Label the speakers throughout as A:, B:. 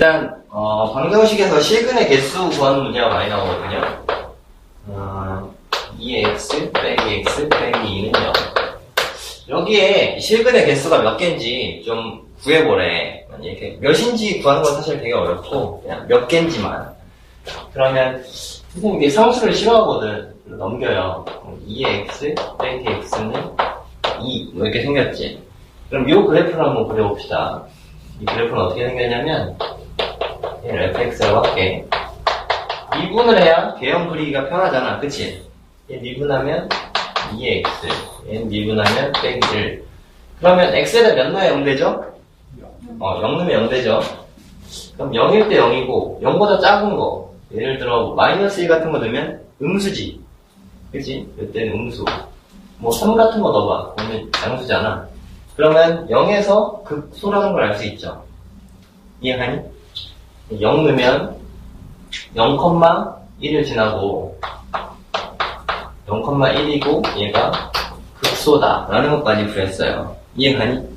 A: 일단 어, 방정식에서 실근의 개수 구하는 문제가 많이 나오거든요. 어, 2x 빼기 x 빼기 2는 0. 여기에 실근의 개수가 몇 개인지 좀 구해보래. 이렇게 몇인지 구하는 건 사실 되게 어렵고 그냥 몇 개인지만. 그러면 선생님 이게 상수를 싫어하거든. 넘겨요. 2x 빼기 x는 2뭐 이렇게 생겼지. 그럼 이 그래프를 한번 그려봅시다. 이 그래프는 어떻게 생겼냐면 얘를 fx라고 할게. 미분을 해야 개형 그리기가 편하잖아. 그치? 얘 미분하면 2x, 얘 미분하면 빼기 1. 그러면 x에다 몇 넣어야 0 되죠? 어, 0 넣으면 0 되죠? 그럼 0일 때 0이고 0보다 작은 거 예를 들어 마이너스 1 같은 거 넣으면 음수지. 그치? 이때는 음수. 뭐 3 같은 거 넣어봐. 그러면 양수잖아. 그러면 0에서 극소라는 걸 알 수 있죠. 이해하니? 0 넣으면 0,1을 지나고 0,1이고 얘가 극소다 라는 것까지 구했어요. 이해가니?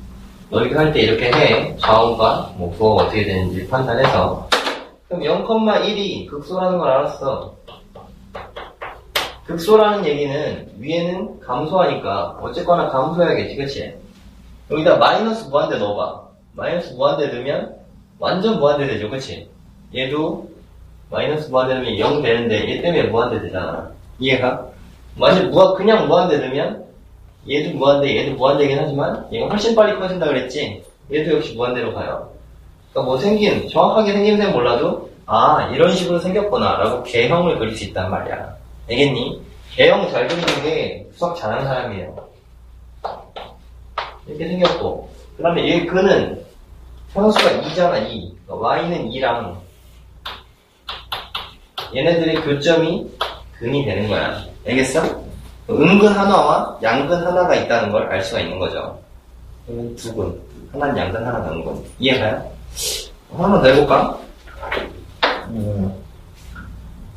A: 너희가 할때 이렇게 해. 좌우가 뭐 부호가 어떻게 되는지 판단해서 그럼 0,1이 극소라는 걸 알았어. 극소라는 얘기는 위에는 감소하니까 어쨌거나 감소해야겠지, 그치? 여기다 마이너스 무한대 넣어봐. 마이너스 무한대 넣으면 완전 무한대 되죠, 그치? 얘도 마이너스 무한대 넣으면 0 되는데 얘 때문에 무한대 되잖아. 이해가? 완전 무한, 그냥 무한대 넣으면 얘도 무한대, 얘도 무한대긴 하지만 얘가 훨씬 빨리 커진다 그랬지? 얘도 역시 무한대로 가요. 그러니까 뭐 생긴, 정확하게 생긴 셈 몰라도 아, 이런 식으로 생겼구나 라고 개형을 그릴 수 있단 말이야. 알겠니? 개형 잘 그리는 게 수학 잘하는 사람이에요. 이렇게 생겼고 그 다음에 얘 그는 상수가 2잖아 2 그러니까 y는 2랑 얘네들의 교점이 근이 되는 거야. 알겠어? 음근 하나와 양근 하나가 있다는 걸 알 수가 있는 거죠. 그러면 두근. 하나는 양근 하나는 음근. 이해가요? 하나만 더 해볼까? 음,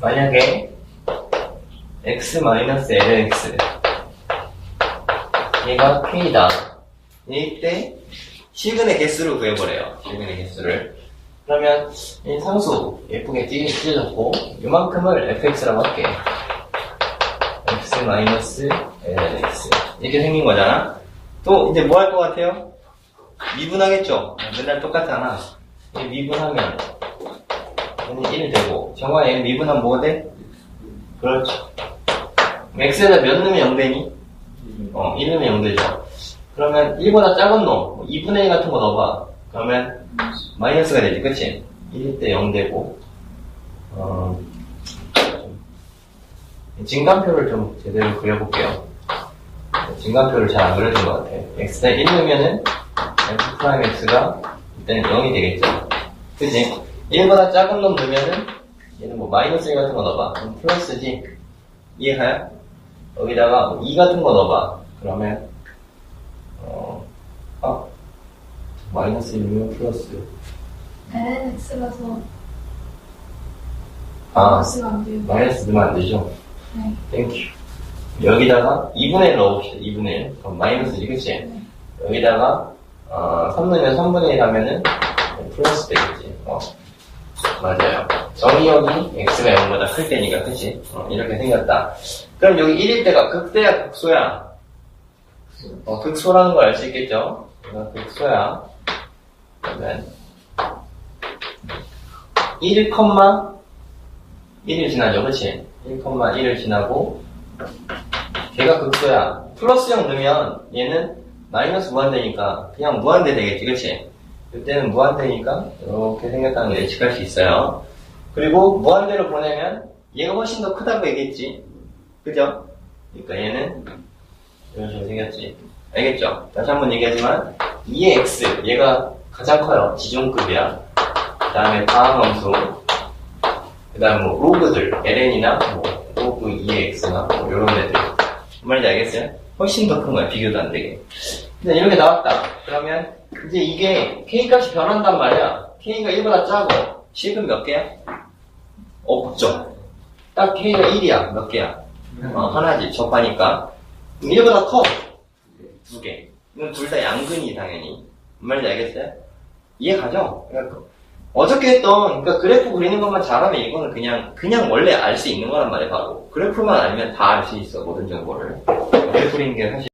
A: 만약에 x-lx 얘가 k다. 이때 실근의 개수를 구해보래요. 실근의 개수를. 그러면 이 상수 예쁘게 찢- 찢어졌고 이만큼을 fx라고 할게. x 마이너스 lx 이렇게 생긴 거잖아. 또 이제 뭐 할 것 같아요? 미분하겠죠. 맨날 똑같잖아. 이 미분하면 얘는 1 되고 정말 얘는 미분하면 뭐가 돼? 그렇죠. x에다 몇 넣으면 0 되니? 어, 1 넣으면 0 되죠. 그러면 1보다 작은 놈, 2분의 1 같은 거 넣어봐. 그러면 마이너스가 되지, 그치? 1일 때0 되고, 어, 진간표를 좀 제대로 그려볼게요. 진간표를 잘 안 그려준 것 같아. x에 1 넣으면은 f'x가 이때는 0이 되겠죠. 그치? 1보다 작은 놈 넣으면은 얘는 뭐 마이너스 1 같은 거 넣어봐. 그럼 플러스지. 이해가요? 여기다가 2 같은 거 넣어봐. 그러면 어, 아, 마이너스 1이면 플러스.
B: ln x라서
A: 아,
B: 마이너스가 안 돼요.
A: 마이너스 넣으면 안 되죠?
B: 네.
A: 땡큐. 여기다가 2분의 1 넣어봅시다. 2분의 1. 그럼 마이너스지, 그치?
B: 네.
A: 여기다가, 어, 3 넣으면 3분의 1 하면은 플러스 되겠지. 어, 맞아요. 정의역이 x가 0보다 클 때니까, 그치? 어, 이렇게 생겼다. 그럼 여기 1일 때가 극대야, 극소야? 어, 극소라는 걸 알 수 있겠죠? 극소야. 그러면 1, 1을 지나죠, 그치? 1,1을 지나고 걔가 극소야. 플러스 0 넣으면 얘는 마이너스 무한대니까 그냥 무한대 되겠지, 그치? 이때는 무한대니까 이렇게 생겼다는 걸 예측할 수 있어요. 그리고 무한대로 보내면 얘가 훨씬 더 크다고 얘기했지. 그죠? 그러니까 얘는 이런 식으로 생겼지. 알겠죠? 다시 한번 얘기하지만 2의 x 얘가 가장 커요. 지존급이야. 그 다음에 다항함수 그 다음 뭐 로그들 ln이나 뭐 로그 2의 x나 뭐 이런 애들 뭔 말인지 알겠어요? 훨씬 더 큰 거야 비교도 안 되게 근데 이렇게 나왔다 그러면 이제 이게 k 값이 변한단 말이야 k가 1보다 작고 식은 몇 개야? 없죠 딱 k가 1이야 몇 개야? 어, 하나지 접하니까 1보다 커 두 개. 이건 둘 다 양근이 당연히. 뭔 말인지 알겠어요? 이해 가죠? 그러니까 어저께 했던, 그러니까 그래프 그리는 것만 잘하면 이거는 그냥, 그냥 원래 알 수 있는 거란 말이야, 바로. 그래프만 알면 다 알 수 있어, 모든 정보를. 그래프 그리는 게 사실